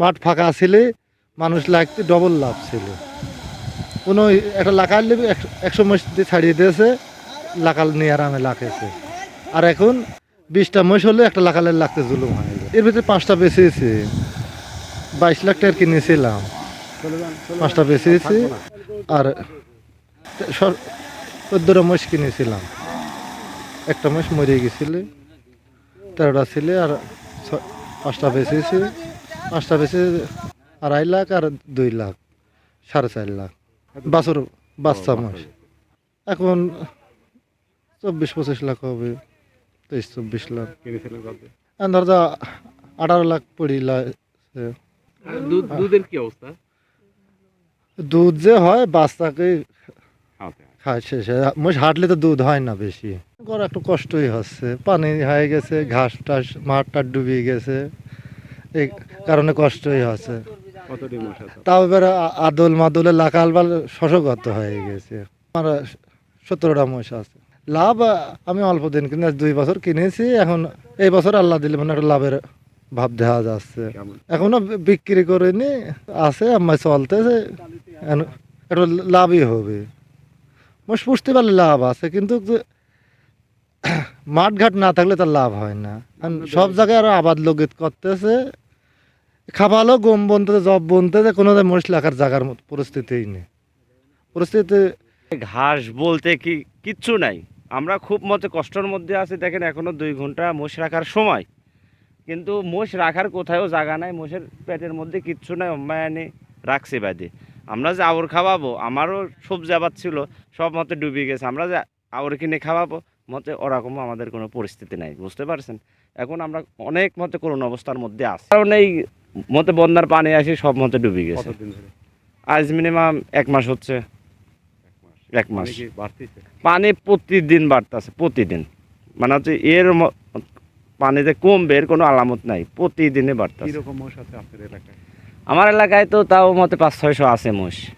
মাঠ ফাঁকা ছিলে, মানুষ লাগতে ডবল লাভ ছিল। কোনো একটা লাকাল একশো মহিষ ছাড়িয়ে দিয়েছে, লাকাল নিয়ে আরামে লাখেছে আর এখন বিশটা মহিষ হলে একটা লাকালের লাগতে জুলুম হয়ে। এর ভিতরে পাঁচটা বেঁচেছি। বাইশ লাখ টাকার কিনেছিলাম পাঁচটা বেঁচেছি। আর চোদ্দোটা মহিষ কিনেছিলাম একটা মহিষ মরে গেছিল, তেরোটা ছিলে, আর পাঁচটা বেচেছি। পাঁচটা বেশি আড়াই লাখ আর দুই লাখ সাড়ে চার লাখ। বাছর বাচ্চা মহিষ এখন চব্বিশ পঁচিশ লাখ হবে তেইশ চব্বিশ লাখ। ধর যা আঠারো লাখ পড়ি দুধ দুধের কি অবস্থা? দুধ যে হয় বাচ্চাকে খায় শেষে। মোষ হাঁটলে তো দুধ হয় না বেশি। করা একটু কষ্টই হচ্ছে। পানি হয়ে গেছে ঘাস টাস মাঠ টাট ডুবিয়ে গেছে। এই কারণে কষ্টই হচ্ছে। আছে? তাও এবার আদল মাদলে লাকাল বাল শশগত হয়ে গেছে। আমার সতেরোটা মোষ আছে। লাভ আমি অল্প দিন কিনে দুই বছর কিনেছি এখন এই বছর আল্লাহ দিলে মানে একটা লাভের ভাব দেখা যাচ্ছে। এখনও বিক্রি করিনি আছে আমার চলতেছে একটু লাভই হবে। মোষ পুষতে পারলে লাভ আছে কিন্তু যে মাঠ ঘাট না থাকলে তার লাভ হয় না। সব জায়গায় আরও আবাদ লোকিত করতেছে খাবালো, গম বনতে জব বনতেছে কোনো মোষ লাখার জায়গার মতো, পরিস্থিতিই নেই। পরিস্থিতি ঘাস বলতে কি কিচ্ছু নাই। আমরা খুব মতে কষ্টের মধ্যে আছি, দেখেন এখনও দুই ঘণ্টা মোষ রাখার সময়। কিন্তু মোষ রাখার কোথাও জায়গা নাই মোষের পেটের মধ্যে কিচ্ছু নাই অম্মায়ানি রাখছে বাদে। আমরা যে আউর খাওয়াবো, আমারও সবজি আবাদ ছিল, সব মতে ডুবে গেছে। আমরা যে আউর কিনে খাওয়াবো মতে ওরকমও আমাদের কোনো পরিস্থিতি নাই বুঝতে পারছেন? এখন আমরা অনেক মতে করুণ অবস্থার মধ্যে আছি। কারণ এই মতে বন্যার পানি আসি সব মতে ডুবে গেছে। আজ মিনিমাম এক মাস হচ্ছে। এক মাস। পানি প্রতিদিন বাড়তেছে প্রতিদিন। মানে হচ্ছে এর ম- পানি যে কমবে এর কোনো আলামত নাই প্রতিদিনে বাড়তেছে। এলাকায়? আমার এলাকায় তো তাও মতে পাঁচ ছয়শো আছে মোষ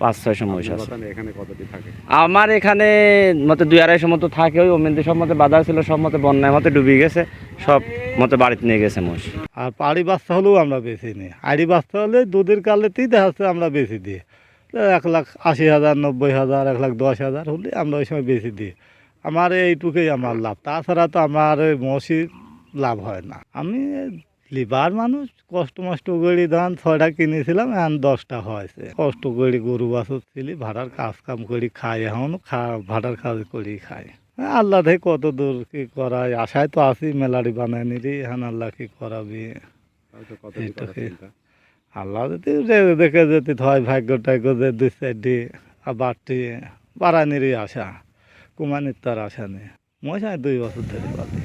পাঁচ ছয়শো আপনার আছে। আমার এখানে মতে দুই আড়াইশো মতো থাকে ওই ওমেন্দি সব মতে বাধা ছিল সব মতে বন্যায় মতে ডুবে গেছে সব মতে বাড়িতে নিয়ে গেছে মোষ আর পাড়ি বাচ্চা হলেও আমরা বেশি নিই আড়ি বাচ্চা হলে দুধের কালেতেই দেখা যাচ্ছে আমরা বেশি দিই। এক লাখ আশি হাজার নব্বই হাজার এক লাখ দশ হাজার হলে আমরা ওই সময় বেশি দিই। আমার এইটুকুই আমার লাভ। তাছাড়া তো আমার ওই মসি লাভ হয় না। আমি লিবার মানুষ কষ্ট মষ্ট করে ধান ছয়টা কিনেছিলাম এখন দশটা হয়েছে। কষ্ট করে গরু বাছর ছিলি ভাড়ার কাজ কাম করি খাই এখনও খা ভাড়ার কাজ করি খাই। আল্লাহ থেকে কত দূর কি করায় আশায় তো আছি মেলারি বানায় নিলি এখন আল্লাহ কি করাবি? আল্লাহ যদি দেখে যেতে হয় ভাগ্য টাগ্য যে দুই চারটি আর বাড়তি বাড়ানিরই আশা কুমানির তার আশা নেই মশায় দুই বছর ধরে পালি